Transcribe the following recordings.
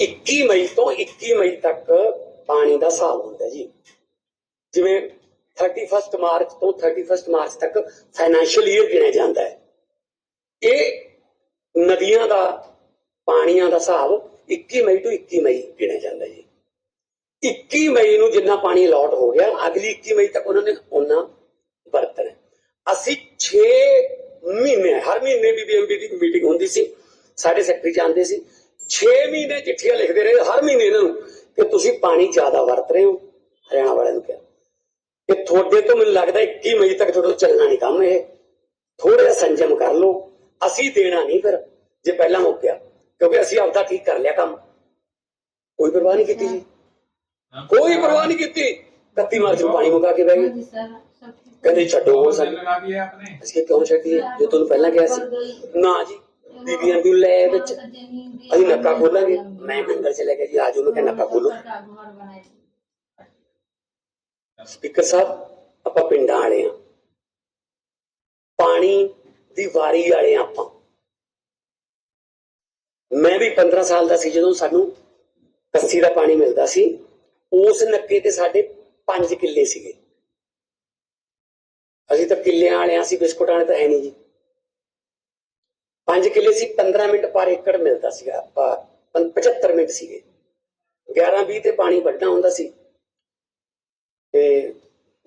21 ਮਈ ਤੋਂ 21 ਮਈ ਤੱਕ ਪਾਣੀ ਦਾ ਹਿਸਾਬ ਹੁੰਦਾ ਜੀ। ਜਿਵੇਂ 31 ਮਾਰਚ ਤੋਂ 31 ਮਾਰਚ ਤੱਕ ਫਾਈਨੈਂਸ਼ੀਅਲ ਈਅਰ ਗਿਣਿਆ ਜਾਂਦਾ ਹੈ। ਇਹ ਨਦੀਆਂ ਦਾ, ਪਾਣੀਆਂ ਦਾ ਹਿਸਾਬ 21 ਮਈ ਤੋਂ 21 ਮਈ ਗਿਣਿਆ ਜਾਂਦਾ ਜੀ। 21 ਮਈ ਨੂੰ ਜਿੰਨਾ ਪਾਣੀ ਅਲਾਟ ਹੋ ਗਿਆ, ਅਗਲੀ 21 ਮਈ ਤੱਕ ਉਹਨਾਂ ਨੇ ਉਹਨਾਂ ਵਰਤਣਾ ਅਸੀਂ 6 ਮਹੀਨੇ, ਹਰ ਮਹੀਨੇ ਬੀਬੀਐਮਬੀ ਦੀ ਮੀਟਿੰਗ ਹੁੰਦੀ ਸੀ, ਸਾਡੇ ਸੈਕਟਰੀ ਜਾਂਦੇ ਸੀ 6 ਮਹੀਨੇ ਚਿੱਠੀਆਂ ਲਿਖਦੇ ਰਹੇ ਹਰ ਮਹੀਨੇ ਇਹਨਾਂ ਨੂੰ ਕਿ ਤੁਸੀਂ ਪਾਣੀ ਜ਼ਿਆਦਾ ਵਰਤ ਰਹੇ ਹੋ ਹਰਿਆਣਾ ਵਾਲਿਆਂ ਨੂੰ ਕਿਹਾ। ਕਿ ਤੁਹਾਡੇ ਤੋਂ ਮੈਨੂੰ ਲੱਗਦਾ 21 ਮਈ ਤੱਕ ਤੁਹਾਡੇ ਚੱਲਣਾ ਨਹੀਂ ਕੰਮ ਇਹ। ਥੋੜਾ ਸੰਜਮ ਕਰ ਲਓ। ਅਸੀਂ ਦੇਣਾ ਨਹੀਂ ਫਿਰ ਜੇ ਪਹਿਲਾਂ ਮੁੱਕਿਆ ਕਿਉਂਕਿ ਅਸੀਂ ਆਪਦਾ ਠੀਕ ਕਰ ਲਿਆ ਕੰਮ। ਕੋਈ ਪਰਵਾਹ ਨਹੀਂ ਕੀਤੀ ਜੀ। ਕੋਈ ਪਰਵਾਹ ਨਹੀਂ ਕੀਤੀ। 31 ਮਾਰਚ ਨੂੰ ਪਾਣੀ ਮੁਕਾ ਕੇ ਬਹਿ ਗਏ। ਕਹਿੰਦੇ ਛੱਡੋ ਉਹ ਸਾਨੂੰ। ਲਗਾ ਦਿਆ ਆਪਨੇ ਅਸੀਂ ਕਿਉਂ ਛੱਡੀਏ ਜੇ ਤੁਹਾਨੂੰ ਪਹਿਲਾਂ ਕਿਹਾ ਸੀ। ਨਾ ਜੀ। ਬੀਬੀਆਂ ਨੂੰ ਲੈ ਵਿੱਚ ਅਸੀਂ ਨੱਕਾ ਖੋਲਾਂਗੇ। ਮੈਂ ਮੰਗਲ ਚ ਲੈ ਕੇ ਜੀ, ਆਜੋ, ਮੈਂ ਕਿਹਾ ਨੱਕਾ ਖੋਲੋ। ਸਪੀਕਰ ਸਾਹਿਬ, ਆਪਾਂ ਪਿੰਡਾਂ ਵਾਲੇ ਆ। ਪਾਣੀ ਦੀ ਵਾਰੀ ਵਾਲੇ ਆਂ ਆਪਾਂ। ਮੈਂ ਵੀ 15 ਸਾਲ ਦਾ ਸੀ ਜਦੋਂ ਸਾਨੂੰ ਕੱਸੀ ਦਾ ਪਾਣੀ ਮਿਲਦਾ ਸੀ। ਉਸ ਨੱਕੇ ਤੇ ਸਾਡੇ 5 ਕਿੱਲੇ ਸੀਗੇ। ਅਸੀਂ ਤਾਂ ਕਿੱਲਿਆਂ ਵਾਲੇ ਆ ਸੀ, ਬਿਸਕੁਟਾਂ ਵਾਲੇ ਤਾਂ ਹੈ ਨਹੀਂ ਜੀ। ਪੰਜ ਕਿੱਲੇ ਸੀ 15 ਮਿੰਟ ਪਰ ਏਕੜ ਮਿਲਦਾ ਸੀਗਾ, ਆਪਾਂ 75 ਮਿੰਟ ਸੀਗੇ। 11 20 ਤੇ ਪਾਣੀ ਵੱਢਣਾ ਹੁੰਦਾ ਸੀ। ਤੇ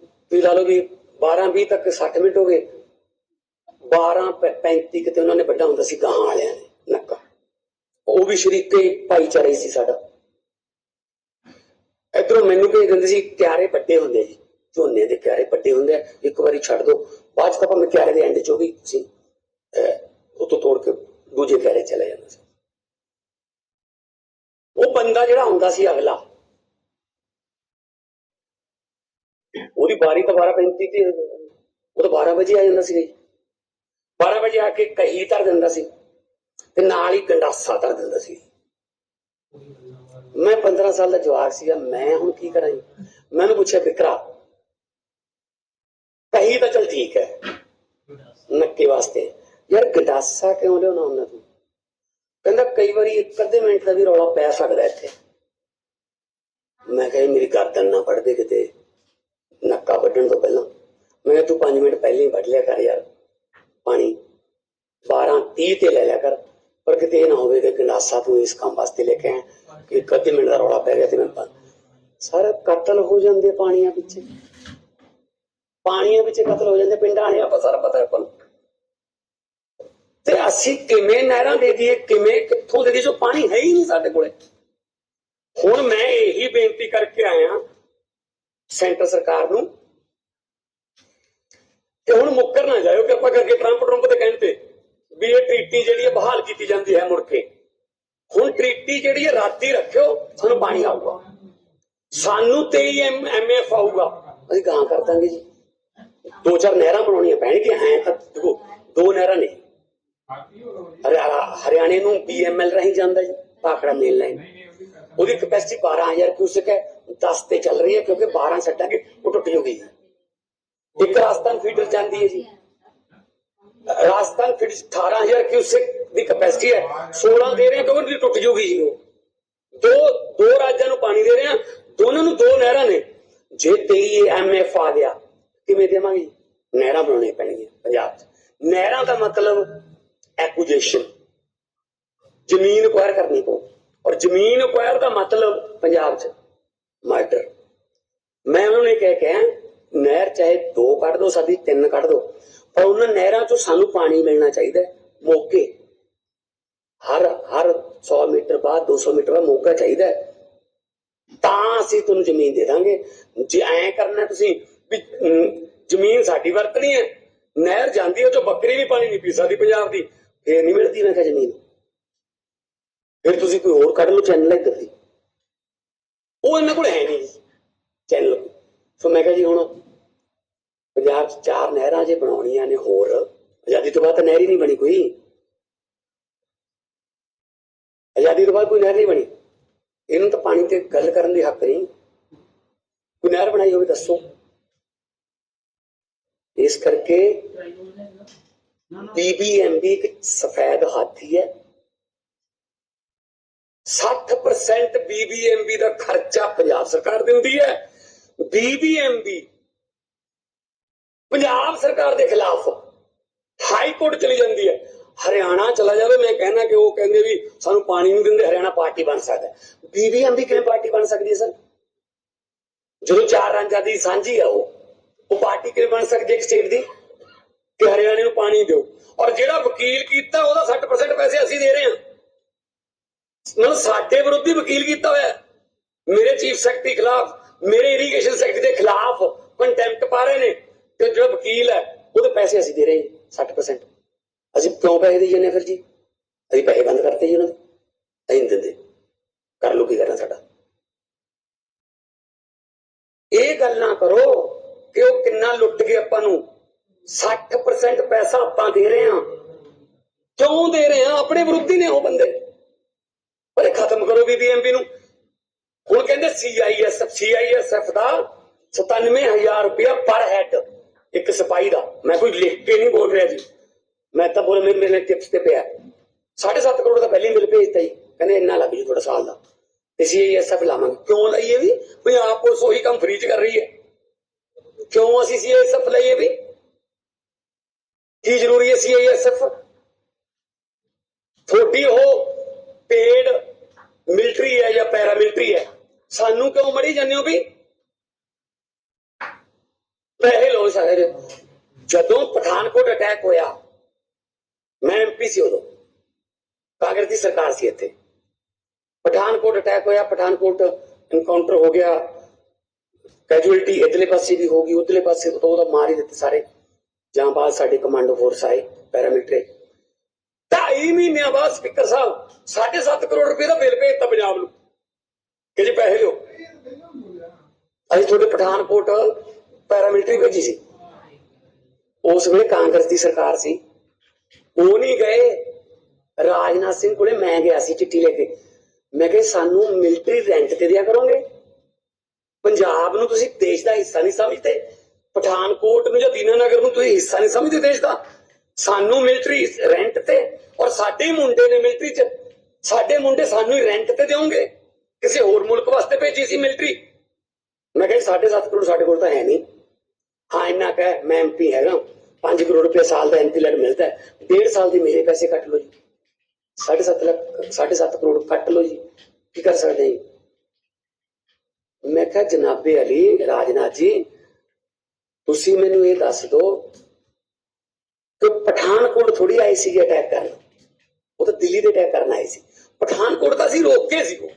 ਤੁਸੀਂ ਲਾ ਲਓ ਵੀ 12 20 ਤੱਕ 60 ਮਿੰਟ ਹੋ ਗਏ। 12 35 ਕਿਤੇ ਉਹਨਾਂ ਨੇ ਵੱਡਾ ਹੁੰਦਾ ਸੀ ਗਾਂ ਵਾਲਿਆਂ ਨੇ, ਨੱਕਾ। ਉਹ ਵੀ ਸ਼ਰੀਕੇ ਭਾਈਚਾਰੇ ਸੀ ਸਾਡਾ। ਇਧਰੋਂ ਮੈਨੂੰ ਭੇਜ ਦਿੰਦੇ ਸੀ, ਕਿਆਰੇ ਵੱਡੇ ਹੁੰਦੇ ਜੀ, ਝੋਨੇ ਦੇ ਕਿਆਰੇ ਵੱਡੇ ਹੁੰਦੇ ਆ, ਇੱਕ ਵਾਰੀ ਛੱਡ ਦੋ। ਬਾਅਦ ਚ ਤਾਂ ਭਾਵੇਂ ਕਿਆਰੇ ਦੇ ਐਂਡ ਚੋਂ ਵੀ ਸੀ ਉਤੋਂ ਤੋੜ ਕੇ ਦੂਜੇ ਪੈਰੇ ਚਲੇ ਜਾਂਦਾ ਸੀ। ਉਹ ਬੰਦਾ ਜਿਹੜਾ ਹੁੰਦਾ ਸੀ ਅਗਲਾ, ਉਹਦੀ ਬਾਰੀ ਤਾਂ 12:35 ਤੇ, ਉਹ ਤਾਂ 12 ਵਜੇ ਆ ਜਾਂਦਾ ਸੀ। 12 ਵਜੇ ਆ ਕੇ ਕਹੀ ਧਰ ਦਿੰਦਾ ਸੀ ਤੇ ਨਾਲ ਹੀ ਗੰਡਾਸਾ ਧਰ ਦਿੰਦਾ ਸੀ। ਮੈਂ 15 ਸਾਲ ਦਾ ਜਵਾਕ ਸੀਗਾ, ਮੈਂ ਹੁਣ ਕੀ ਕਰਾਂ ਜੀ? ਮੈਨੂੰ ਪੁੱਛਿਆ ਫਿਕਰਾ ਕਹੀ ਤਾਂ ਚਲ ਠੀਕ ਹੈ, ਨੱਕੇ ਵਾਸਤੇ। ਯਾਰ ਗਦਾਸਾ ਕਿਉਂ ਲਿਆਉਣਾ ਉਹਨਾਂ ਤੂੰ? ਕਹਿੰਦਾ ਕਈ ਵਾਰੀ ਇੱਕ ਅੱਧੇ ਮਿੰਟ ਦਾ ਵੀ ਰੌਲਾ ਪੈ ਸਕਦਾ ਇੱਥੇ। ਮੈਂ ਕਿਹਾ ਮੇਰੀ ਗਰਦਨ ਨਾ ਵੱਢ ਦੇ ਕਿਤੇ, ਨੱਕਾ ਵੱਢਣ ਤੋਂ ਪਹਿਲਾਂ। ਮੈਂ ਕਿਹਾ ਤੂੰ 5 ਮਿੰਟ ਪਹਿਲਾਂ ਹੀ ਵੱਢ ਲਿਆ ਕਰ ਯਾਰ, ਪਾਣੀ। 12 30 ਤੇ ਲੈ ਲਿਆ ਕਰ, ਪਰ ਕਿਤੇ ਇਹ ਨਾ ਹੋਵੇ ਕਿ ਗੰਡਾਸਾ ਤੂੰ ਇਸ ਕੰਮ ਵਾਸਤੇ ਲੈ ਕੇ ਆਇਆ, ਕਿ ਇੱਕ ਅੱਧੇ ਮਿੰਟ ਦਾ ਰੌਲਾ ਪੈ ਗਿਆ ਤੇ ਮੈਂ ਪਾ- ਸਾਰਾ ਕਤਲ ਹੋ ਜਾਂਦੇ ਪਾਣੀਆਂ ਪਿੱਛੇ। ਪਾਣੀਆਂ ਪਿੱਛੇ ਕਤਲ ਹੋ ਜਾਂਦੇ, ਪਿੰਡਾਂ ਨੇ ਆਪਾਂ ਸਾਰਾ ਪਤਾ ਹੈ ਆਪਾਂ ਨੂੰ। ਤੇ ਅਸੀਂ ਕਿਵੇਂ ਨਹਿਰਾਂ ਦੇ ਦਈਏ ਕਿਵੇਂ, ਕਿੱਥੋਂ ਦੇ ਦਈਏ ਜੋ ਪਾਣੀ ਹੈ ਹੀ ਨਹੀਂ ਸਾਡੇ ਕੋਲੇ। ਹੁਣ ਮੈਂ ਇਹੀ ਬੇਨਤੀ ਕਰਕੇ ਆਇਆ ਸੈਂਟਰ ਸਰਕਾਰ ਨੂੰ ਕਿ ਹੁਣ ਮੁੱਕਰ ਨਾ ਜਾਇਓ ਕਿਰਪਾ ਕਰਕੇ ਟਰੰਪ ਟਰੰਪ ਦੇ ਕਹਿਣ ਤੇ ਵੀ ਇਹ ਟ੍ਰੀਟੀ ਜਿਹੜੀ ਹੈ ਬਹਾਲ ਕੀਤੀ ਜਾਂਦੀ ਹੈ ਮੁੜ ਕੇ। ਹੁਣ ਟ੍ਰੀਟੀ ਜਿਹੜੀ ਹੈ ਰਾਤੀ ਰੱਖਿਓ, ਸਾਨੂੰ ਪਾਣੀ ਆਊਗਾ। ਸਾਨੂੰ 23 ਐਮਐਫ ਆਊਗਾ। ਅਸੀਂ ਗਾਂ ਕਰ ਦਾਂਗੇ ਜੀ। ਦੋ ਚਾਰ ਨਹਿਰਾਂ ਬਣਾਉਣੀਆਂ ਪੈਣਗੀਆਂ, ਐ ਤਾਂ ਦੇਖੋ, ਦੋ ਨਹਿਰਾਂ ਨਹੀਂ ਹਰਿਆਣੇ ਨੂੰ ਬੀਐਮਐਲ ਰਾਹੀਂ ਜਾਂਦਾ ਜੀ ਪਾਖੜਾ ਮੇਨ ਲਾਈਨ ਉਹਦੀ ਕਪੈਸਿਟੀ 12000 ਕਿਊਸਕ ਹੈ 10 ਤੇ ਚੱਲ ਰਹੀ ਹੈ ਕਿਉਂਕਿ 12 ਛੱਡਾਂਗੇ ਉਹ ਟੁੱਟ ਜੂਗੀ ਇੱਕ ਰਾਜਸਥਾਨ ਫੀਡਰ ਜਾਂਦੀ ਹੈ ਜੀ। ਰਾਜਸਥਾਨ ਫੀਡਰ 18000 ਕਿਊਸਕ ਦੀ ਕਪੈਸਿਟੀ ਹੈ 16 ਦੇ ਰਹੇ ਕਿਉਂਕਿ ਟੁੱਟ ਜੂਗੀ ਜੀ ਉਹ। ਦੋ ਦੋ ਰਾਜਾਂ ਨੂੰ ਪਾਣੀ ਦੇ ਰਹੇ ਹਾਂ ਦੋਨਾਂ ਨੂੰ ਦੋ ਨਹਿਰਾਂ ਨੇ। ਜੇ 23 ਐਮਐਫ ਆ ਗਿਆ ਕਿਵੇਂ ਦੇਵਾਂਗੇ? ਨਹਿਰਾਂ ਬਣਾਉਣੀਆਂ ਪੈਣਗੀਆਂ ਪੰਜਾਬ 'ਚ। ਨਹਿਰਾਂ ਦਾ ਮਤਲਬ ਐਕੁਜੀਸ਼ਨ ਜ਼ਮੀਨ ਅਕਵਾਇਰ ਕਰਨੀ ਪਊ। ਔਰ ਜ਼ਮੀਨ ਅਕਵਾਇਰ ਦਾ ਮਤਲਬ ਪੰਜਾਬ 'ਚ ਮਰਡਰ ਮੈਂ ਉਹਨਾਂ ਨੇ ਕਹਿ ਕੇ ਨਹਿਰ ਚਾਹੇ ਦੋ ਕੱਢ ਦੋ, ਸਾਡੀ ਤਿੰਨ ਕੱਢ ਦੋ, ਪਰ ਉਹਨਾਂ ਨਹਿਰਾਂ 'ਚੋਂ ਸਾਨੂੰ ਪਾਣੀ ਮਿਲਣਾ ਚਾਹੀਦਾ ਮੌਕੇ। ਹਰ ਹਰ 100 ਮੀਟਰ ਬਾਅਦ 200 ਮੀਟਰ ਦਾ ਮੌਕਾ ਚਾਹੀਦਾ ਤਾਂ ਅਸੀਂ ਤੁਹਾਨੂੰ ਜ਼ਮੀਨ ਦੇ ਦਾਂਗੇ। ਜੇ ਐਂ ਕਰਨਾ ਤੁਸੀਂ ਵੀ ਜ਼ਮੀਨ ਸਾਡੀ ਵਰਤਣੀ ਹੈ, ਨਹਿਰ ਜਾਂਦੀ ਹੈ, ਉਹ ਚੋਂ ਬੱਕਰੀ ਵੀ ਪਾਣੀ ਨਹੀਂ ਪੀ ਸਕਦੀ ਪੰਜਾਬ ਦੀ। ਫੇਰ ਨਹੀਂ ਮਿਲਦੀ, ਮੈਂ ਕਿਹਾ ਜ਼ਮੀਨ। ਫਿਰ ਤੁਸੀਂ ਕੋਈ ਹੋਰ ਕੱਢ ਲਓ ਚੈਨਲ ਇੱਧਰ ਦੀ। ਉਹ ਇਹਨਾਂ ਕੋਲ ਹੈ ਨਹੀਂ ਚੈਨਲ ਸੋ ਮੈਂ ਕਿਹਾ ਜੀ ਹੁਣ ਪੰਜਾਬ 'ਚ ਚਾਰ ਨਹਿਰਾਂ ਜੇ ਬਣਾਉਣੀਆਂ ਨੇ ਹੋਰ, ਆਜ਼ਾਦੀ ਤੋਂ ਬਾਅਦ ਤਾਂ ਨਹਿਰ ਹੀ ਨਹੀਂ ਬਣੀ ਕੋਈ। ਆਜ਼ਾਦੀ ਤੋਂ ਬਾਅਦ ਕੋਈ ਨਹਿਰ ਨਹੀਂ ਬਣੀ। ਇਹਨੂੰ ਤਾਂ ਪਾਣੀ ਤੇ ਗੱਲ ਕਰਨ ਦੀ ਹੱਕ ਨਹੀਂ। ਕੋਈ ਨਹਿਰ ਬਣਾਈ ਹੋਵੇ, ਦੱਸੋ। ਇਸ ਕਰਕੇ ਬੀਬੀਐਮਬੀ ਇੱਕ ਸਫੈਦ ਹਾਥੀ ਹੈ। 60% BBMB ਦਾ ਖਰਚਾ ਪੰਜਾਬ ਸਰਕਾਰ ਦਿੰਦੀ ਹੈ। BBMB ਪੰਜਾਬ ਸਰਕਾਰ ਦੇ ਖਿਲਾਫ ਹਾਈ ਕੋਰਟ ਚਲੀ ਜਾਂਦੀ ਹੈ। ਹਰਿਆਣਾ ਚਲਾ ਜਾਵੇ, ਮੈਂ ਕਹਿਣਾ ਕਿ ਉਹ ਕਹਿੰਦੇ ਵੀ ਸਾਨੂੰ ਪਾਣੀ ਨਹੀਂ ਦਿੰਦੇ, ਹਰਿਆਣਾ ਪਾਰਟੀ ਬਣ ਸਕਦਾ ਬੀਬੀਐਮਬੀ ਕਿਵੇਂ ਪਾਰਟੀ ਬਣ ਸਕਦੀ ਹੈ ਸਰ? ਜਦੋਂ ਚਾਰ ਰਾਜਾਂ ਦੀ ਸਾਂਝੀ ਆ ਉਹ ਉਹ ਪਾਰਟੀ ਕਿਵੇਂ ਬਣ ਸਕਦੀ ਹੈ ਸਟੇਟ ਦੀ? ਕਿ ਹਰਿਆਣੇ ਨੂੰ ਪਾਣੀ ਦਿਓ। ਔਰ ਜਿਹੜਾ ਵਕੀਲ ਕੀਤਾ, ਉਹਦਾ 60% ਪੈਸੇ ਅਸੀਂ ਦੇ ਰਹੇ ਹਾਂ। ਮਤਲਬ ਸਾਡੇ ਵਿਰੁੱਧ ਹੀ ਵਕੀਲ ਕੀਤਾ ਹੋਇਆ। ਮੇਰੇ ਚੀਫ ਸੈਕਟਰੀ ਖਿਲਾਫ, ਮੇਰੇ ਇਰੀਗੇਸ਼ਨ ਸੈਕਟਰੀ ਦੇ ਖਿਲਾਫ ਕੰਟੈਂਪਟ ਪਾ ਰਹੇ ਨੇ। ਤੇ ਜਿਹੜਾ ਵਕੀਲ ਹੈ, ਉਹਦੇ ਪੈਸੇ ਅਸੀਂ ਦੇ ਰਹੇ ਹਾਂ 60% ਅਸੀਂ ਕਿਉਂ ਪੈਸੇ ਦੇ ਜਾਂਦੇ ਹਾਂ ਫਿਰ ਜੀ? ਅਸੀਂ ਪੈਸੇ ਬੰਦ ਕਰਤੇ ਜੀ ਉਹਨਾਂ ਦੇ। ਅਸੀਂ ਨਹੀਂ ਦਿੰਦੇ। ਕਰ ਲੋ ਕੀ ਕਰਨਾ ਸਾਡਾ। ਇਹ ਗੱਲ ਨਾ ਕਰੋ ਕਿ ਉਹ ਕਿੰਨਾ ਲੁੱਟ ਗਏ ਆਪਾਂ ਨੂੰ। 60% ਪੈਸਾ ਆਪਾਂ ਦੇ ਰਹੇ ਹਾਂ। ਕਿਉਂ ਦੇ ਰਹੇ ਹਾਂ? ਆਪਣੇ ਵਿਰੋਧੀ ਨੇ ਉਹ ਬੰਦੇ। ਪਰ ਇਹ ਖਤਮ ਕਰੋ ਬੀਬੀਐਮਪੀ ਨੂੰ। ਹੁਣ ਕਹਿੰਦੇ ਸੀਆਈਐਸਐਫ ਸੀਆਈਐਸਐਫ ਦਾ 97000 ਰੁਪਇਆ ਪਰ ਹੈਡ ਇੱਕ ਸਿਪਾਹੀ ਦਾ। ਮੈਂ ਕੋਈ ਲਿਖ ਕੇ ਨਹੀਂ ਬੋਲ ਰਿਹਾ ਜੀ। ਮੈਂ ਤਾਂ ਬੋਲ ਮੇਰੇ ਮੇਰੇ ਟਿਪਸ ਤੇ ਪਿਆ। 7.5 ਕਰੋੜ ਦਾ ਪਹਿਲੇ ਹੀ ਮਿਲ ਭੇਜਤਾ ਜੀ। ਕਹਿੰਦੇ ਇੰਨਾ ਲੱਗ ਜੂ ਤੁਹਾਡਾ ਸਾਲ ਦਾ। ਤੇ ਸੀਆਈਐਸਐਫ ਲਾਵਾਂਗੇ। ਕਿਉਂ ਲਈਏ ਵੀ? ਪੰਜਾਬ ਪੁਲਿਸ ਉਹੀ ਕੰਮ ਫ੍ਰੀ ਚ ਕਰ ਰਹੀ ਹੈ। ਕਿਉਂ ਅਸੀਂ ਸੀਆਈਐਸਐਫ ਲਈਏ ਵੀ? ਕੀ ਜ਼ਰੂਰੀ ਹੈ ਸੀਆਈਐਸਐਫ ਤੁਹਾਡੀ ਉਹ ਪੇਡ ਮਿਲਟਰੀ ਹੈ ਜਾਂ ਪੈਰਾ ਮਿਲਟਰੀ ਹੈ? ਸਾਨੂੰ ਕਿਉਂ ਮੜੀ ਜਾਂਦੇ ਹੋ ਵੀ? ਪੈਸੇ ਲੋ ਸਾਰੇ ਜਦੋਂ ਪਠਾਨਕੋਟ ਅਟੈਕ ਹੋਇਆ, ਮੈਂ ਐਮਪੀ ਸੀ ਉਦੋਂ। ਕਾਂਗਰਸ ਦੀ ਸਰਕਾਰ ਸੀ ਇੱਥੇ। ਪਠਾਨਕੋਟ ਅਟੈਕ ਹੋਇਆ, ਪਠਾਨਕੋਟ ਇਨਕਾਊਂਟਰ ਹੋ ਗਿਆ। ਕੈਜੂਅਲਟੀ ਇਧਰਲੇ ਪਾਸੇ ਵੀ ਹੋ ਗਈ, ਉਧਰਲੇ ਪਾਸੇ ਤੋਂ ਉਹਦਾ ਮਾਰ ਹੀ ਦਿੱਤੇ ਸਾਰੇ। ਜਾਂ ਬਾਅਦ ਸਾਡੇ ਕਮਾਂਡੋ ਫੋਰਸ ਆਏ ਪੈਰਾਮਿਲਟਰੀ ਢਾਈ ਮਹੀਨਿਆਂ ਬਾਅਦ ਸਪੀਕਰ ਸਾਹਿਬ 7.5 ਕਰੋੜ ਰੁਪਏ ਦਾ ਬਿੱਲ ਭੇਜਤਾ ਪੰਜਾਬ ਨੂੰ। ਕਿ ਜੀ ਪੈਸੇ ਦਿਓ ਅਸੀਂ ਤੁਹਾਡੇ ਪਠਾਨਕੋਟ ਪੈਰਾਮਿਲਟਰੀ ਭੇਜੀ ਸੀ। ਉਸ ਵੇਲੇ ਕਾਂਗਰਸ ਦੀ ਸਰਕਾਰ ਸੀ। ਉਹ ਨਹੀਂ ਗਏ। ਰਾਜਨਾਥ ਸਿੰਘ ਕੋਲੇ ਮੈਂ ਗਿਆ ਸੀ ਚਿੱਠੀ ਲੈ ਕੇ। ਮੈਂ ਕਿਹਾ, ਸਾਨੂੰ ਮਿਲਟਰੀ ਰੈਂਟ ਤੇ ਦਿਆ ਕਰੋਗੇ। ਪੰਜਾਬ ਨੂੰ ਤੁਸੀਂ ਦੇਸ਼ ਦਾ ਹਿੱਸਾ ਨਹੀਂ ਸਮਝਦੇ। ਪਠਾਨਕੋਟ ਨੂੰ ਜਾਂ ਦੀਨਾਨਗਰ ਨੂੰ ਤੁਸੀਂ ਹਿੱਸਾ ਨਹੀਂ ਸਮਝਦੇ ਦੇਸ਼ ਦਾ। ਸਾਨੂੰ ਮਿਲਟਰੀ ਰੈਂਟ ਤੇ ਔਰ ਸਾਡੇ ਮੁੰਡੇ ਨੇ ਮਿਲਟਰੀ 'ਚ, ਸਾਡੇ ਮੁੰਡੇ ਸਾਨੂੰ ਹੀ ਰੈਂਟ ਤੇ ਦੇਵੋਗੇ ਕਿਸੇ ਹੋਰ ਮੁਲਕ ਵਾਸਤੇ ਭੇਜੀ ਸੀ ਮਿਲਟਰੀ ਮੈਂ ਕਿਹਾ 7.5 ਕਰੋੜ ਸਾਡੇ ਕੋਲ ਤਾਂ ਹੈ ਨਹੀਂ। ਹਾਂ, ਇੰਨਾ ਕਹਿ ਮੈਂ ਐਮਪੀ ਹੈਗਾ। 5 ਕਰੋੜ ਰੁਪਏ ਸਾਲ ਦਾ ਐਮਪੀ ਲੈਟ ਮਿਲਦਾ ਹੈ। ਡੇਢ ਸਾਲ ਦੇ ਮੇਰੇ ਪੈਸੇ ਕੱਟ ਲਓ ਜੀ। 7.5 ਲੱਖ 7.5 ਕਰੋੜ ਕੱਟ ਲਓ ਜੀ। ਕੀ ਕਰ ਸਕਦੇ ਮੈਂ ਕਿਹਾ, ਜਨਾਬੇ ਅਲੀ, ਰਾਜਨਾਥ ਜੀ ਤੁਸੀਂ ਮੈਨੂੰ ਇਹ ਦੱਸ ਦਿਓ ਕਿ ਪਠਾਨਕੋਟ ਥੋੜੀ ਆਏ ਸੀ ਅਟੈਕ ਕਰਨ। ਉਹ ਤਾਂ ਦਿੱਲੀ ਦੇ ਅਟੈਕ ਕਰਨ ਆਏ ਸੀ। ਪਠਾਨਕੋਟ ਤਾਂ ਅਸੀਂ ਰੋਕ ਕੇ ਸੀ ਉਹ।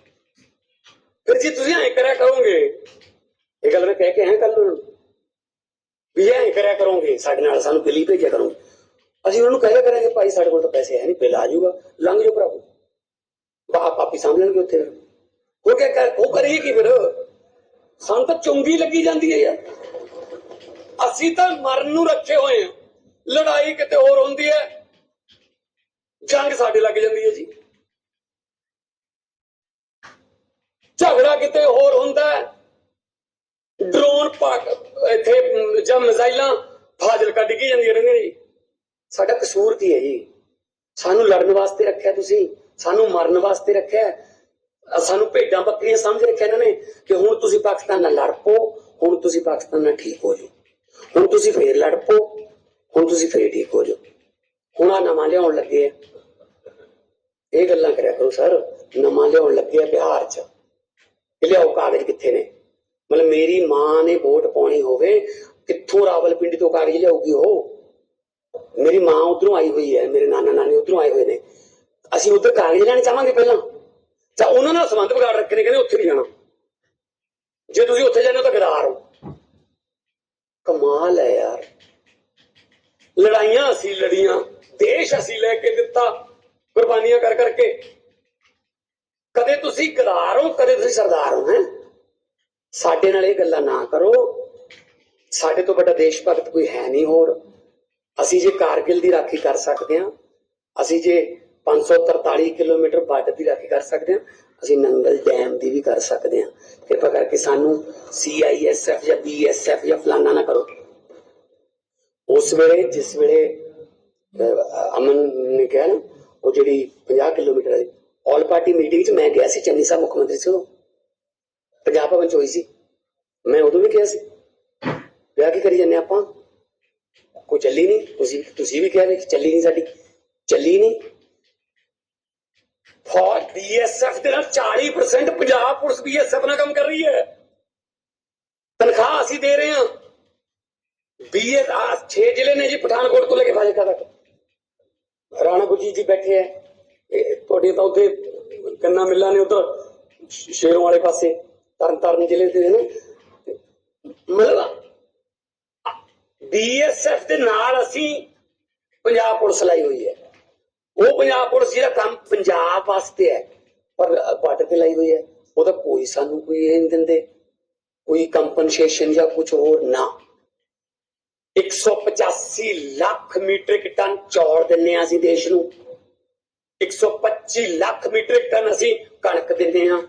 ਫਿਰ ਜੇ ਤੁਸੀਂ ਐਂ ਕਰਿਆ ਕਰੋਗੇ, ਇਹ ਗੱਲ ਮੈਂ ਕਹਿ ਕੇ ਆਇਆ ਕੱਲ ਨੂੰ, ਵੀ ਐਂ ਕਰਿਆ ਕਰੋਗੇ, ਸਾਡੇ ਨਾਲ ਸਾਨੂੰ ਦਿੱਲੀ ਭੇਜਿਆ ਕਰੋਗੇ ਅਸੀਂ ਉਹਨਾਂ ਨੂੰ ਕਹਿਆ ਕਰਾਂਗੇ, ਭਾਈ, ਸਾਡੇ ਕੋਲ ਤਾਂ ਪੈਸੇ ਹੈ ਨਹੀਂ, ਬਿੱਲ ਆ ਜਾਊਗਾ, ਲੰਘ ਜਾਓ ਭਰਾਵੋ। ਬਾਪ ਪਾਪੀ ਸਾਂਭ ਲੈਣਗੇ ਉੱਥੇ। ਫਿਰ ਉਹ ਕਿਆ ਕਰ, ਉਹ ਕਰੀਏ ਕੀ ਫਿਰ? ਸਾਨੂੰ ਤਾਂ ਚੁੰਗੀ ਲੱਗੀ ਜਾਂਦੀ ਹੈ ਯਾਰ। ਅਸੀਂ ਤਾਂ ਮਰਨ ਨੂੰ ਰੱਖੇ ਹੋਏ ਹਾਂ। ਲੜਾਈ ਕਿਤੇ ਹੋਰ ਹੁੰਦੀ ਹੈ? ਜੰਗ ਸਾਡੇ ਲੱਗ ਜਾਂਦੀ ਹੈ ਜੀ। ਝਗੜਾ ਕਿਤੇ ਹੋਰ ਹੁੰਦਾ ਡਰੋਨ ਪਾਕ, ਇੱਥੇ, ਜਾਂ ਮਿਜ਼ਾਈਲਾਂ ਫਾਜ਼ਲ ਕੱਢ ਕੇ ਜਾਂਦੀਆਂ ਰਹਿੰਦੀਆਂ ਜੀ। ਸਾਡਾ ਕਸੂਰ ਕੀ ਹੈ ਜੀ? ਸਾਨੂੰ ਲੜਨ ਵਾਸਤੇ ਰੱਖਿਆ ਤੁਸੀਂ। ਸਾਨੂੰ ਮਰਨ ਵਾਸਤੇ ਰੱਖਿਆ ਸਾਨੂੰ ਭੇਡਾਂ ਬੱਕਰੀਆਂ ਸਮਝ ਰੱਖਿਆ ਇਹਨਾਂ ਨੇ ਕਿ ਹੁਣ ਤੁਸੀਂ ਪਾਕਿਸਤਾਨ ਨਾਲ ਲੜ ਪੋ ਹੁਣ ਤੁਸੀਂ ਪਾਕਿਸਤਾਨ ਨਾਲ ਠੀਕ ਹੋ ਜਾਓ। ਹੁਣ ਤੁਸੀਂ ਫੇਰ ਲੜ ਪੋ ਹੁਣ ਤੁਸੀਂ ਫੇਰ ਠੀਕ ਹੋ ਜਾਓ। ਹੁਣ ਆ ਨਵਾਂ ਲਿਆਉਣ ਲੱਗੇ ਆ। ਇਹ ਗੱਲਾਂ ਕਰਿਆ ਕਰੋ ਸਰ। ਨਵਾਂ ਲਿਆਉਣ ਲੱਗੇ ਆ ਬਿਹਾਰ 'ਚ। ਇਹ ਲਿਆਓ ਕਾਗਜ਼ ਕਿੱਥੇ ਨੇ? ਮਤਲਬ ਮੇਰੀ ਮਾਂ ਨੇ ਵੋਟ ਪਾਉਣੀ ਹੋਵੇ, ਕਿੱਥੋਂ ਰਾਵਲਪਿੰਡੀ ਤੋਂ ਕਾਗਜ਼ ਲਿਆਉਗੀ ਉਹ? ਮੇਰੀ ਮਾਂ ਉਧਰੋਂ ਆਈ ਹੋਈ ਹੈ, ਮੇਰੇ ਨਾਨਾ ਨਾਨੀ ਉਧਰੋਂ ਆਏ ਹੋਏ ਨੇ। ਅਸੀਂ ਉਧਰ ਕਾਗਜ਼ ਲੈਣੇ ਚਾਹਾਂਗੇ ਪਹਿਲਾਂ? ਤਾਂ ਉਹਨਾਂ ਨਾਲ ਸੰਬੰਧ ਵਿਗਾੜ ਰੱਖੇ ਨੇ, ਕਹਿੰਦੇ ਉੱਥੇ ਨਹੀਂ ਜਾਣਾ। ਜੇ ਤੁਸੀਂ ਉੱਥੇ ਜਾਂਦੇ ਹੋ ਤਾਂ ਗਦਾਰ ਹੋ। ਕਮਾਲ ਹੈ ਯਾਰ। ਲੜਾਈਆਂ ਅਸੀਂ ਲੜੀਆਂ, ਦੇਸ਼ ਅਸੀਂ ਲੈ ਕੇ ਦਿੱਤਾ, ਕੁਰਬਾਨੀਆਂ ਕਰ ਕਰਕੇ। ਕਦੇ ਤੁਸੀਂ ਗਦਾਰ ਹੋ, ਕਦੇ ਤੁਸੀਂ ਸਰਦਾਰ ਹੋ, ਹੈ? ਸਾਡੇ ਨਾਲ ਇਹ ਗੱਲਾਂ ਨਾ ਕਰੋ। ਸਾਡੇ ਤੋਂ ਵੱਡਾ ਦੇਸ਼ ਭਗਤ ਕੋਈ ਹੈ ਨਹੀਂ ਹੋਰ। ਅਸੀਂ ਜੇ ਕਾਰਗਿਲ ਦੀ ਰਾਖੀ ਕਰ ਸਕਦੇ ਹਾਂ, ਅਸੀਂ ਜੇ 543 ਕਿਲੋਮੀਟਰ ਬਾਰਡਰ ਦੀ ਰਾਖੀ ਕਰ ਸਕਦੇ ਹਾਂ ਅਸੀਂ ਨੰਗਲ ਡੈਮ ਦੀ ਵੀ ਕਰ ਸਕਦੇ ਹਾਂ। ਕਿਰਪਾ ਕਰਕੇ ਸਾਨੂੰ ਸੀਆਈਐਸਐਫ ਜਾਂ ਬੀਐਸਐਫ ਜਾਂ ਫਲਾਨਾ ਨਾ ਕਰੋ। ਉਸ ਵੇਲੇ, ਜਿਸ ਵੇਲੇ ਅਮਨ ਨੇ ਕਿਹਾ ਨਾ, ਉਹ ਜਿਹੜੀ 50 ਕਿਲੋਮੀਟਰ ਆਲ ਪਾਰਟੀ ਮੀਟਿੰਗ 'ਚ ਮੈਂ ਗਿਆ ਸੀ, ਚੰਨੀ ਸਾਹਿਬ ਮੁੱਖ ਮੰਤਰੀ ਸੀ ਉਦੋਂ ਪੰਜਾਬ ਭਵਨ 'ਚ ਹੋਈ ਸੀ। ਮੈਂ ਉਦੋਂ ਵੀ ਗਿਆ ਸੀ, ਵਿਆਹ ਕੀ ਕਰੀ ਜਾਂਦੇ ਆਪਾਂ? ਕੋਈ ਚੱਲੀ ਨਹੀਂ। ਤੁਸੀਂ ਤੁਸੀਂ ਵੀ ਕਹਿ ਰਹੇ ਕਿ ਚੱਲੀ ਨਹੀਂ ਸਾਡੀ। ਚੱਲੀ ਨਹੀਂ। ਫੌਜ ਬੀਐਸਐਫ ਦੇ ਨਾਲ 40% ਪੰਜਾਬ ਪੁਲਿਸ ਬੀਐਸਐਫ ਨਾਲ ਕੰਮ ਕਰ ਰਹੀ ਹੈ। ਤਨਖਾਹ ਅਸੀਂ ਦੇ ਰਹੇ ਹਾਂ। ਬੀਏ 6 ਜ਼ਿਲ੍ਹੇ ਨੇ ਜੀ, ਪਠਾਨਕੋਟ ਤੋਂ ਲੈ ਕੇ ਫਾਜ਼ਿਲਕਾ ਤੱਕ। ਰਾਣਾ ਗੁਰਜੀਤ ਜੀ ਬੈਠੇ ਹੈ। ਇਹ ਤੁਹਾਡੇ ਤਾਂ ਉੱਥੇ ਕੰਨਾ ਮਿੱਲਾ ਨੇ ਉਧਰ ਸ਼ੇਰੋਂ ਵਾਲੇ ਪਾਸੇ ਤਰਨ ਤਾਰਨ ਜ਼ਿਲ੍ਹੇ ਦੇ ਨੇ। ਤੇ ਮਤਲਬ ਬੀਐਸਐਫ ਦੇ ਨਾਲ ਅਸੀਂ ਪੰਜਾਬ ਪੁਲਿਸ ਲਾਈ ਹੋਈ ਹੈ। ਉਹ ਪੰਜਾਬ ਪੁਲਿਸ ਜਿਹੜਾ ਕੰਮ ਪੰਜਾਬ ਵਾਸਤੇ ਹੈ, ਪਰ ਬਾਰਡਰ ਤੇ ਲਾਈ ਹੋਈ ਹੈ, ਉਹਦਾ ਕੋਈ ਸਾਨੂੰ ਕੋਈ ਇਹ ਨਹੀਂ ਦਿੰਦੇ, ਕੋਈ ਕੰਪਨਸੇਸ਼ਨ ਜਾਂ ਕੁਝ ਹੋਰ ਨਾ। 185 ਲੱਖ ਮੀਟ੍ਰਿਕ ਟਨ ਚੌਲ ਦਿੰਨੇ ਆ ਅਸੀਂ ਦੇਸ਼ ਨੂੰ। 125 ਲੱਖ ਮੀਟ੍ਰਿਕ ਟਨ ਅਸੀਂ ਕਣਕ ਦਿੰਦੇ ਆ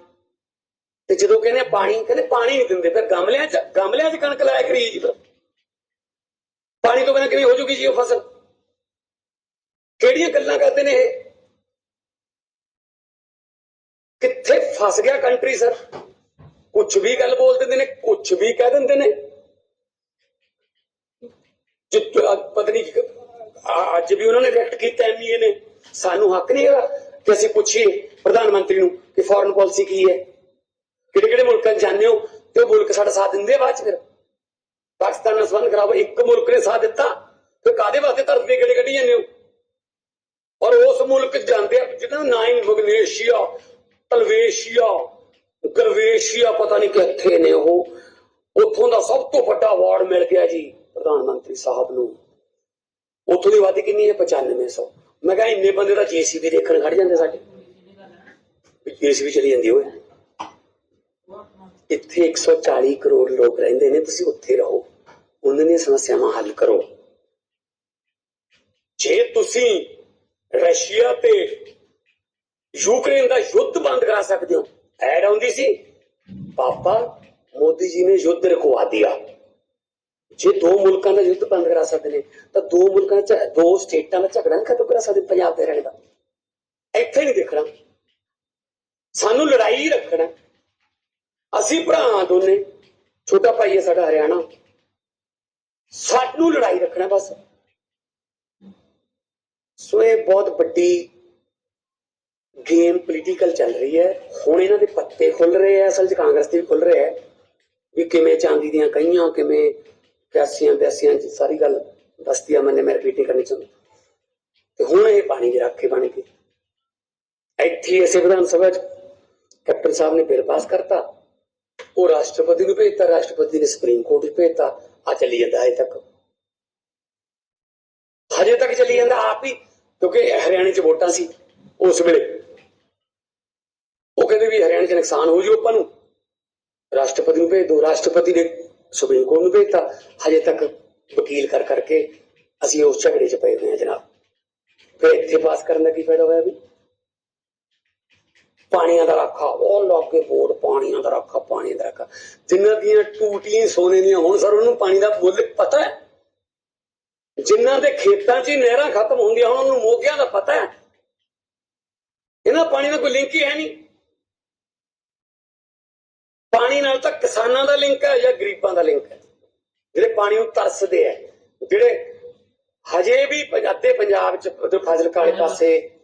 ਤੇ ਜਦੋਂ ਕਹਿੰਦੇ ਪਾਣੀ ਕਹਿੰਦੇ ਪਾਣੀ ਨਹੀਂ ਦਿੰਦੇ, ਫਿਰ ਗਮਲਿਆਂ 'ਚ ਗਮਲਿਆਂ 'ਚ ਕਣਕ ਲਾਇਆ ਕਰੀ ਜੀ ਫਿਰ। ਪਾਣੀ ਤੋਂ ਬਿਨਾਂ ਕਿਵੇਂ ਹੋ ਜੂਗੀ ਜੀ ਉਹ ਫਸਲ? ਕਿਹੜੀਆਂ ਗੱਲਾਂ ਕਰਦੇ ਨੇ ਇਹ? ਕਿੱਥੇ ਫਸ ਗਿਆ ਕੰਟਰੀ ਸਰ ਕੁਝ ਵੀ ਗੱਲ ਬੋਲ ਦਿੰਦੇ ਨੇ ਕੁਝ ਵੀ ਕਹਿ ਦਿੰਦੇ ਨੇ। ਜਿੱਤ ਪਤਾ ਨਹੀਂ ਅੱਜ ਵੀ ਉਹਨਾਂ ਨੇ ਰਿਐਕਟ ਕੀਤਾ ਐਮਏ ਨੇ। ਸਾਨੂੰ ਹੱਕ ਨਹੀਂ ਹੈਗਾ ਕਿ ਅਸੀਂ ਪੁੱਛੀਏ ਪ੍ਰਧਾਨ ਮੰਤਰੀ ਨੂੰ ਕਿ ਫੋਰਨ ਪਾਲਿਸੀ ਕੀ ਹੈ। ਕਿਹੜੇ ਕਿਹੜੇ ਮੁਲਕਾਂ 'ਚ ਜਾਂਦੇ ਹੋ ਤੇ ਉਹ ਮੁਲਕ ਸਾਡਾ ਸਾਥ ਦਿੰਦੇ ਆ ਬਾਅਦ ਚ ਫਿਰ। ਪਾਕਿਸਤਾਨ ਨਾਲ ਸੰਬੰਧ ਖਰਾਬ ਇੱਕ ਮੁਲਕ ਨੇ ਸਾਥ ਦਿੱਤਾ, ਤੇ ਕਾਦੇ ਵਾਸਤੇ ਧਰਤੀ ਦੇ ਗੜੇ ਕੱਢੀ ਜਾਂਦੇ ਹੋ? ਔਰ ਉਸ ਮੁਲਕ ਜਾਂਦੇ ਆ ਜਿਹਨਾਂ ਦਾ ਨਾਂ ਹੀ ਮਗਨੇਸ਼ੀਆ, ਤਲਵੇਸ਼ੀਆ, ਗਰਵੇਸ਼ੀਆ, ਪਤਾ ਨਹੀਂ ਕਿੱਥੇ ਨੇ ਉਹ। ਉੱਥੋਂ ਦਾ ਸਭ ਤੋਂ ਵੱਡਾ ਅਵਾਰਡ ਮਿਲ ਗਿਆ ਜੀ ਪ੍ਰਧਾਨ ਮੰਤਰੀ ਸਾਹਿਬ ਨੂੰ। ਉੱਥੋਂ ਦੀ ਆਬਾਦੀ ਕਿੰਨੀ ਹੈ? 9500 ਮੈਂ ਕਿਹਾ ਇੰਨੇ ਬੰਦੇ ਦਾ ਜੀਸੀਬੀ ਦੇਖਣ ਖੜ ਜਾਂਦੇ ਸਾਡੇ। ਜੀਸੀਬੀ ਚਲੀ ਜਾਂਦੀ ਹੋਏ ਇੱਥੇ 140 ਕਰੋੜ ਲੋਕ ਰਹਿੰਦੇ ਨੇ, ਤੁਸੀਂ ਉੱਥੇ ਰਹੋ। ਉਹਨਾਂ ਦੀਆਂ ਸਮੱਸਿਆਵਾਂ ਹੱਲ ਕਰੋ। ਜੇ ਤੁਸੀਂ ਰਸ਼ੀਆ ਤੇ ਯੂਕਰੇਨ ਦਾ ਯੁੱਧ ਬੰਦ ਕਰਾ ਸਕਦੇ ਹੋ। ਐਡ ਆਉਂਦੀ ਸੀ। ਪਾਪਾ, ਮੋਦੀ ਜੀ ਨੇ ਯੁੱਧ ਰੁਕਵਾ ਦਿਆ ਜੇ ਦੋ ਮੁਲਕਾਂ ਦਾ ਯੁੱਧ ਬੰਦ ਕਰਾ ਸਕਦੇ ਨੇ, ਤਾਂ ਦੋ ਮੁਲਕਾਂ ਚ, ਦੋ ਸਟੇਟਾਂ ਦਾ ਝਗੜਾ ਨਹੀਂ ਖਤਮ ਕਰਾ ਸਕਦੇ ਪੰਜਾਬ ਦੇ ਰਹਿਣ ਦਾ। ਇੱਥੇ ਨਹੀਂ ਦੇਖਣਾ। ਸਾਨੂੰ ਲੜਾਈ ਰੱਖਣਾ। ਅਸੀਂ ਭਰਾ ਦੋਨੇ। ਛੋਟਾ ਭਾਈ ਹੈ ਸਾਡਾ ਹਰਿਆਣਾ। ਸਾਨੂੰ ਲੜਾਈ ਰੱਖਣਾ ਬਸ। ਸੋ ਇਹ ਬਹੁਤ ਵੱਡੀ ਗੇਮ ਪੋਲੀਟੀਕਲ ਚੱਲ ਰਹੀ ਹੈ। ਹੁਣ ਇਹਨਾਂ ਦੇ ਪੱਤੇ ਖੁੱਲ ਰਹੇ ਆ, ਅਸਲ 'ਚ ਕਾਂਗਰਸ ਦੇ ਵੀ ਖੁੱਲ ਰਹੇ ਆ ਵੀ ਕਿਵੇਂ ਚਾਂਦੀ ਦੀਆਂ ਕਈਆਂ, ਕਿਵੇਂ ਪਿਆਸੀਆਂ ਬਿਆਸੀਆਂ ਚ ਸਾਰੀ ਗੱਲ ਦੱਸਦੀ ਆ ਮੈਨੇ ਮੈਂ ਰਿਪੀਟ ਕਰਨੀ ਚਾਹੁੰਦਾ। ਤੇ ਹੁਣ ਇਹ ਪਾਣੀ ਦੇ ਰਾਖੇ ਬਣ ਗਏ। ਇੱਥੇ ਇਸੇ ਵਿਧਾਨ ਸਭਾ ਚ ਕੈਪਟਨ ਸਾਹਿਬ ਨੇ ਬਿੱਲ ਪਾਸ ਕਰਤਾ। ਉਹ ਰਾਸ਼ਟਰਪਤੀ ਨੂੰ ਭੇਜਤਾ, ਰਾਸ਼ਟਰਪਤੀ ਨੇ ਸੁਪਰੀਮ ਕੋਰਟ ਚ ਭੇਜਤਾ। ਆ ਚੱਲੀ ਜਾਂਦਾ ਹਜੇ ਤੱਕ। ਹਜੇ ਤੱਕ ਚੱਲੀ ਜਾਂਦਾ, ਆਪ ਹੀ ਕਿਉਂਕਿ ਹਰਿਆਣੇ ਚ ਵੋਟਾਂ ਸੀ, ਉਸ ਵੇਲੇ। ਉਹ ਕਹਿੰਦੇ ਵੀ ਹਰਿਆਣੇ ਚ ਨੁਕਸਾਨ ਹੋ ਜੂ ਆਪਾਂ ਨੂੰ। ਰਾਸ਼ਟਰਪਤੀ ਨੂੰ ਭੇਜ ਦੋ, ਰਾਸ਼ਟਰਪਤੀ ਨੇ ਸੁਪਰੀਮ ਕੋਰਟ ਨੂੰ ਭੇਜਤਾ। ਹਜੇ ਤੱਕ ਵਕੀਲ ਕਰ ਕਰਕੇ ਅਸੀਂ ਉਸ ਝਗੜੇ 'ਚ ਪਏ ਹੋਏ ਹਾਂ ਜਨਾਬ। ਫਿਰ ਇੱਥੇ ਪਾਸ ਕਰਨ ਦਾ ਕੀ ਫਾਇਦਾ ਹੋਇਆ ਵੀ? ਪਾਣੀਆਂ ਦਾ ਰਾਖਾ, ਉਹ ਲੱਗੇ ਬੋਰਡ, ਪਾਣੀਆਂ ਦਾ ਰਾਖਾ ਪਾਣੀ ਦਾ ਰਾਖਾ। ਜਿਨ੍ਹਾਂ ਦੀਆਂ ਟੂਟੀਆਂ ਸੋਨੇ ਦੀਆਂ ਹੁਣ ਸਰ, ਉਹਨੂੰ ਪਾਣੀ ਦਾ ਮੁੱਲ ਪਤਾ ਹੈ? ਜਿਨ੍ਹਾਂ ਦੇ ਖੇਤਾਂ 'ਚ ਹੀ ਨਹਿਰਾਂ ਖਤਮ ਹੁੰਦੀਆਂ, ਹੁਣ ਉਹਨੂੰ ਮੋਗਿਆਂ ਦਾ ਪਤਾ ਹੈ। ਇਹਨਾਂ ਪਾਣੀ ਦਾ ਕੋਈ ਲਿੰਕ ਹੀ ਹੈ ਨਹੀਂ। ਪਾਣੀ ਨਾਲ ਤਾਂ ਕਿਸਾਨਾਂ ਦਾ ਲਿੰਕ ਹੈ ਜਾਂ ਗਰੀਬਾਂ ਦਾ ਲਿੰਕ ਹੈ? ਜਿਹੜੇ ਪਾਣੀ ਨੂੰ ਤਰਸਦੇ ਆ ਜਿਹੜੇ ਹਜੇ ਵੀ ਅੱਧੇ ਪੰਜਾਬ ਚ ਉਧਰ ਫਾਜ਼ਿਲਕਾ ਵਾਲੇ ਪਾਸੇ